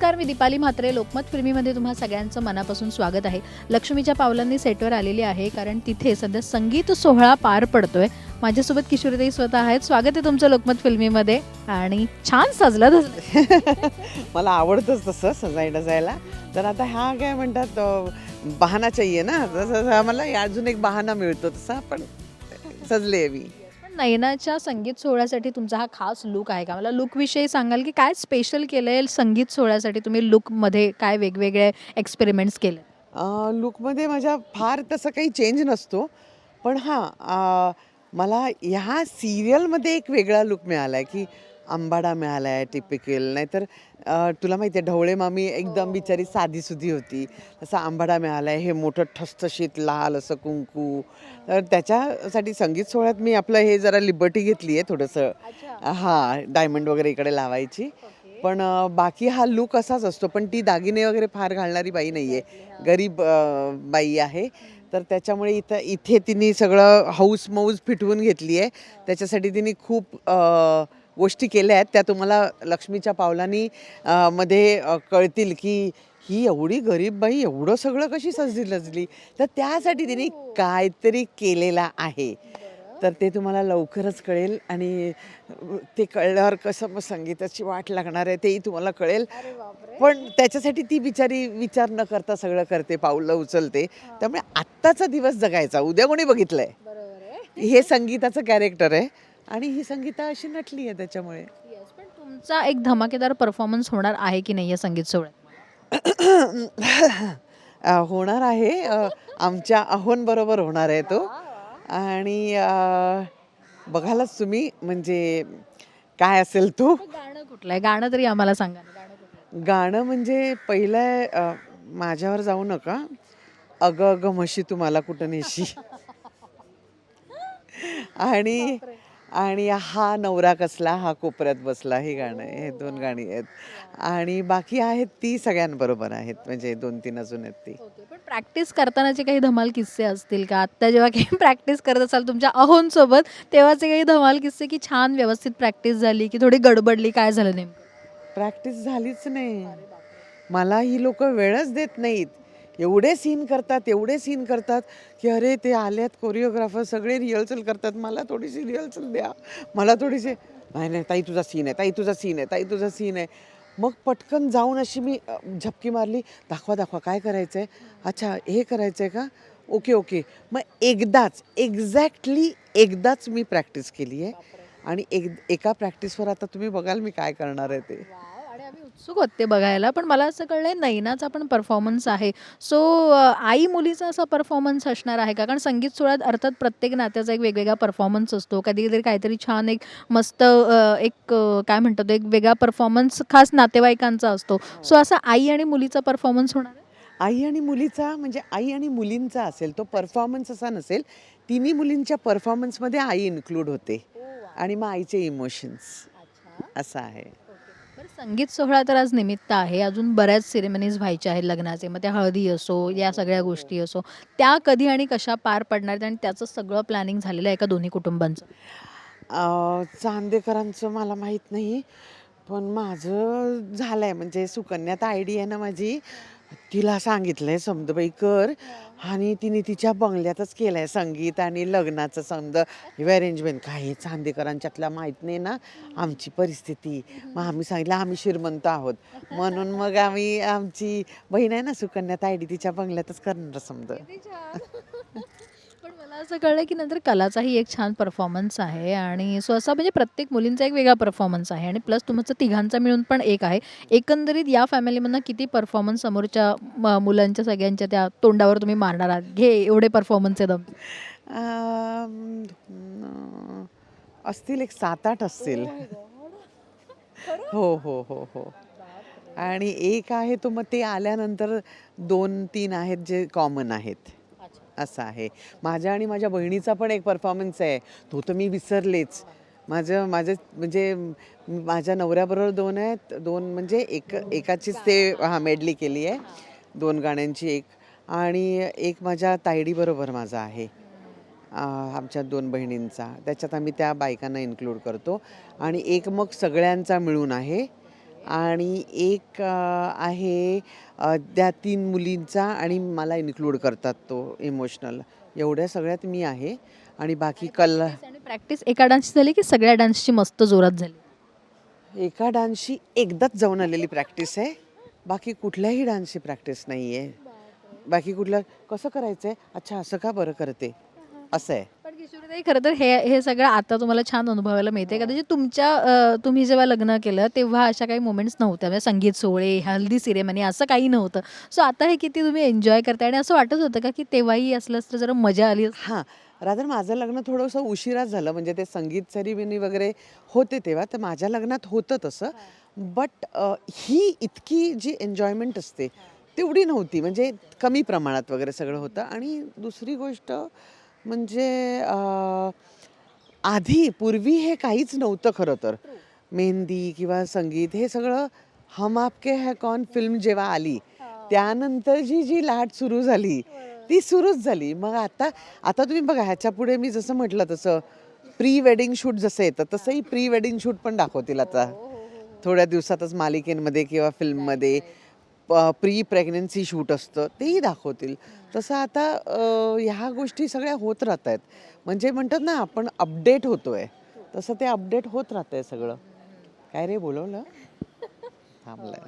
नमस्कार मी दीपाली म्हात्रे. लोकमत फिल्मीमध्ये तुम्हा सगळ्यांचं मनापासून स्वागत आहे. लक्ष्मीच्या पावलांनी सेटवर आलेली आहे कारण तिथे सध्या संगीत सोहळा पार पडतोय. माझ्यासोबत किशोरीताई स्वतः आहेत. स्वागत आहे तुमचं लोकमत फिल्मीमध्ये. आणि छान सजलं मला आवडतंच तसं सजाय डजायला तर आता ह्या काय म्हणतात बहाना चाहिए ना? तसं मला अजून एक बहाना मिळतो तसा पण सजले मी. नयनाच्या संगीत सोहळ्यासाठी तुमचा हा खास लुक आहे का? मला लुकविषयी सांगाल की काय स्पेशल केलंय संगीत सोहळ्यासाठी तुम्ही लुकमध्ये काय वेगवेगळे एक्सपेरिमेंट्स केले? लुकमध्ये माझ्या फार तसं काही चेंज नसतो. पण हां मला ह्या सिरियलमध्ये एक वेगळा लुक मिळाला आहे की आंबाडा मिळाला आहे टिपिकल नाहीतर तुला माहिती आहे ढवळे मामी एकदम बिचारी साधीसुधी होती. तसा आंबाडा मिळाला आहे हे मोठं ठसठशीत लाल असं कुंकू. तर त्याच्यासाठी संगीत सोहळ्यात मी आपलं हे जरा लिबर्टी घेतली आहे थोडंसं. हां डायमंड वगैरे इकडे लावायची. पण बाकी हा लुक असाच असतो पण ती दागिने वगैरे फार घालणारी बाई नाही आहे गरीब बाई आहे. तर त्याच्यामुळे इथं इथे तिने सगळं हौस मौज फिटवून घेतली आहे त्याच्यासाठी तिने खूप गोष्टी केल्या आहेत त्या तुम्हाला लक्ष्मीच्या पावलांनी मध्ये कळतील की ही एवढी गरीब बाई एवढं सगळं कशी सजली लजली तर त्यासाठी तिने काहीतरी केलेलं आहे. तर ते तुम्हाला लवकरच कळेल आणि ते कळल्यावर कसं मग संगीताची वाट लागणार आहे तेही तुम्हाला कळेल. पण त्याच्यासाठी ती बिचारी विचार न करता सगळं करते पाऊलं उचलते. त्यामुळे आत्ताचा दिवस जगायचा उद्या कोणी बघितलंय. हे संगीताचं कॅरेक्टर आहे. आणि ही संगीता अशी नटली आहे त्याच्यामुळे. पण तुमचा एक धमाकेदार परफॉर्मन्स होणार आहे की नाही या संगीत सोहळ्यात? होणार आहे. आमच्या अहोन बरोबर होणार आहे तो. आणि अ, बघायलाच तुम्ही म्हणजे काय असेल तो. गाणं कुठलं आहे? गाणं तरी आम्हाला सांगा गाणं म्हणजे पहिलं माझ्यावर जाऊ नका. अग अग म्हशी तुम्हाला कुठं नेशी. आणि आणि हा नवरा कसला हा कोपऱ्यात बसला हे गाणं आहे हे दोन गाणी आहेत. आणि बाकी आहेत ती सगळ्यांबरोबर आहेत म्हणजे दोन तीन अजून आहेत ती. ओके पण प्रॅक्टिस करतानाचे काही धमाल किस्से असतील का? आत्ता जेव्हा काही प्रॅक्टिस करत असाल तुमच्या अहोन सोबत तेव्हाचे काही धमाल किस्से की छान व्यवस्थित प्रॅक्टिस झाली की थोडी गडबडली काय झालं नेमकं? प्रॅक्टिस झालीच नाही. मला ही लोक वेळच देत नाहीत. एवढे सीन करतात एवढे सीन करतात की अरे ते आल्यात कोरिओग्राफर सगळे रिहर्सल करतात. मला थोडीशी रिहर्सल द्या. मला थोडीशी नाही नाही ताई तुझा सीन आहे ताई तुझा सीन आहे ताई तुझा सीन आहे. मग पटकन जाऊन अशी मी झपकी मारली. दाखवा दाखवा काय करायचं आहे अच्छा हे करायचं आहे का? Okay okay. मग एकदाच एक्झॅक्टली एकदाच मी प्रॅक्टिस केली आहे आणि एक एका प्रॅक्टिसवर आता तुम्ही बघाल मी काय करणार आहे ते. उत्सुक होत ते बघायला पण मला असं कळलंय नैनाचा पण परफॉर्मन्स आहे. सो आई मुलीचा असा परफॉर्मन्स असणार आहे का? कारण संगीत सोहळ्यात अर्थात प्रत्येक नात्याचा एक वेगवेगळा परफॉर्मन्स असतो. कधी कधी काहीतरी छान एक मस्त एक काय म्हणतात एक वेगळा परफॉर्मन्स खास नातेवाईकांचा असतो. सो असा आई आणि मुलीचा परफॉर्मन्स होणार आई आणि मुलीचा म्हणजे आई आणि मुलींचा असेल तो परफॉर्मन्स असा नसेल तिन्ही मुलींच्या परफॉर्मन्समध्ये आई इन्क्लूड होते. आणि मग आईचे इमोशन्स असं आहे. संगीत सोहळा तर आज निमित्त आहे. अजून बऱ्याच सिरेमनीज व्हायच्या आहेत लग्नाचे. मग त्या हळदी असो या सगळ्या गोष्टी असो. त्या कधी आणि कशा पार पडणार आहेत आणि त्याचं सगळं प्लॅनिंग झालेलं आहे का दोन्ही कुटुंबांचं? अं, चांदेकरांचं मला माहीत नाही. पण माझं झालं आहे म्हणजे सुकन्यात आय डी आहे ना माझी. तिला सांगितलं आहे समदबाई कर आणि तिने तिच्या बंगल्यातच केलं आहे संगीत आणि लग्नाचं समज अरेंजमेंट काही चांदेकरांच्यातला माहीत नाही ना? आमची परिस्थिती. मग आम्ही सांगितलं आम्ही श्रीमंत आहोत. म्हणून मग आम्ही आमची बहीण आहे ना सुकन्यात आय डी तिच्या बंगल्यातच करणार समजा असं कळलं की नंतर कलाचाही एक छान परफॉर्मन्स आहे आणि सो असा म्हणजे प्रत्येक मुलींचा एक वेगळा परफॉर्मन्स आहे आणि प्लस तुमचं तिघांचा मिळून पण एक आहे. एकंदरीत या फॅमिलीमधनं किती परफॉर्मन्स समोरच्या म- मुलांच्या सगळ्यांच्या त्या तोंडावर तुम्ही मारणार आहात? घे एवढे परफॉर्मन्स आहेत. आमचे. अं, अं, असतील एक सात आठ असतील. हो हो हो हो. आणि एक आहे तो मग ते आल्यानंतर दोन तीन आहेत जे कॉमन आहेत. असं आहे. माझ्या आणि माझ्या बहिणीचा पण एक परफॉर्मन्स आहे. तो तर मी विसरलेच. माझं माझं म्हणजे माझ्या नवऱ्याबरोबर दोन आहेत. दोन म्हणजे एक एकाचीच ते हा मेडली केली आहे. दोन गाण्यांची एक. आणि एक माझ्या तायडीबरोबर माझा आहे. आमच्या दोन बहिणींचा. त्याच्यात आम्ही त्या बायकांना इन्क्लूड करतो. आणि एक मग सगळ्यांचा मिळून आहे. आणि एक आहे त्या तीन मुलींचा आणि मला इन्क्लूड करतात तो इमोशनल एवढ्या सगळ्यात मी आहे. आणि बाकी कल प्रॅक्टिस एका डान्सची झाली की सगळ्या डान्सची मस्त जोरात झाली? एका डान्सची एकदाच जाऊन आलेली प्रॅक्टिस आहे. बाकी कुठल्याही डान्सची प्रॅक्टिस नाही आहे बाकी कुठलं कसं करायचं आहे अच्छा असं का बरं करते? असं आहे. किशोरीताई खरं तर हे हे सगळं आता तुम्हाला छान अनुभवायला मिळते का म्हणजे तुमच्या अ, तुम्ही जेव्हा लग्न केलं तेव्हा अशा काही मोमेंट्स नव्हत्या. म्हणजे संगीत सोहळे हल्दी सिरेमनी असं काही नव्हतं. सो आता हे किती तुम्ही एन्जॉय करताय आणि असं वाटत होतं का की तेव्हाही असलं असतं जरा मजा आली असती? हां. रादर माझं लग्न थोडंसं उशिराच झालं. म्हणजे ते संगीत सेरेमनी वगैरे होते तेव्हा. तर माझ्या लग्नात होतं तसं. बट ही इतकी जी एन्जॉयमेंट असते तेवढी नव्हती. म्हणजे कमी प्रमाणात वगैरे सगळं होतं. आणि दुसरी गोष्ट म्हणजे आधी पूर्वी हे काहीच नव्हतं खरं तर. मेहंदी किंवा संगीत हे सगळं हम आपके है कौन फिल्म जेव्हा आली त्यानंतर जी जी लाट सुरू झाली ती सुरूच झाली. मग आता आता तुम्ही बघा ह्याच्या पुढे मी जसं म्हटलं तसं प्री वेडिंग शूट जसं येतं तसंही प्री वेडिंग शूट पण दाखवतील आता. थोड्या दिवसातच मालिकेमध्ये किंवा फिल्ममध्ये प्री प्रेग्नन्सी शूट असतं तेही दाखवतील. तसं आता ह्या गोष्टी सगळ्या होत राहत आहेत. म्हणजे म्हणतात ना आपण अपडेट होतोय. तसं ते अपडेट होत राहतंय सगळं. काय रे बोलवलं?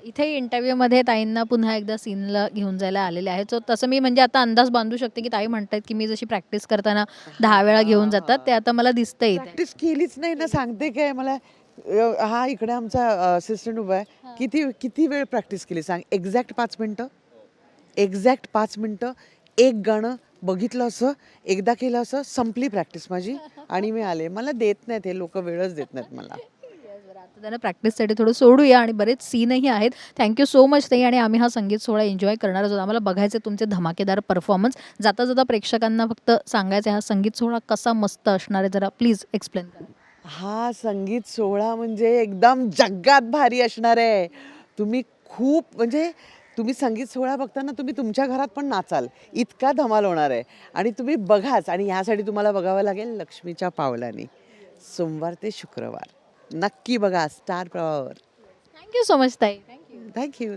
इथे इंटरव्ह्यूमध्ये ताईंना पुन्हा एकदा सीनला घेऊन जायला आलेले आहेत. सो तसं मी म्हणजे आता अंदाज बांधू शकते की ताई म्हणतात की मी जशी प्रॅक्टिस करताना दहा वेळा घेऊन जातात ते आता मला दिसतं इथे. प्रॅक्टिस केलीच नाही ना सांगते काय? मला अ, हा इकडे आमचा असिस्टंट उभा आहे. किती किती वेळ प्रॅक्टिस केली? सांग. एक्झॅक्ट पाच मिनटं? एक्झॅक्ट पाच मिनटं? एक गाणं बघितलं असं एकदा केलं असं संपली प्रॅक्टिस माझी आणि मी आले. मला देत नाहीत हे लोक वेळच देत नाहीत मला. आता त्यांना प्रॅक्टिससाठी थोडं सोडूया आणि बरेच सीनही आहेत. थँक्यू सो मच ताई आणि आम्ही हा संगीत सोहळा एन्जॉय करणार आहोत. आम्हाला बघायचे तुमचे धमाकेदार परफॉर्मन्स जाता जाता प्रेक्षकांना फक्त सांगायचं आहे, हा संगीत सोहळा कसा मस्त असणार आहे जरा प्लीज एक्सप्लेन करा. हा संगीत सोहळा म्हणजे एकदम जगात भारी असणार आहे. तुम्ही खूप म्हणजे तुम्ही संगीत सोहळा बघताना तुम्ही तुमच्या घरात पण नाचाल. इतका धमाल होणार आहे. आणि तुम्ही बघाच आणि ह्यासाठी तुम्हाला बघावं लागेल लक्ष्मीच्या पावलांनी. सोमवार ते शुक्रवार. नक्की बघा स्टार प्रवाहावर. थँक्यू सो मच ताई. Thank you thank you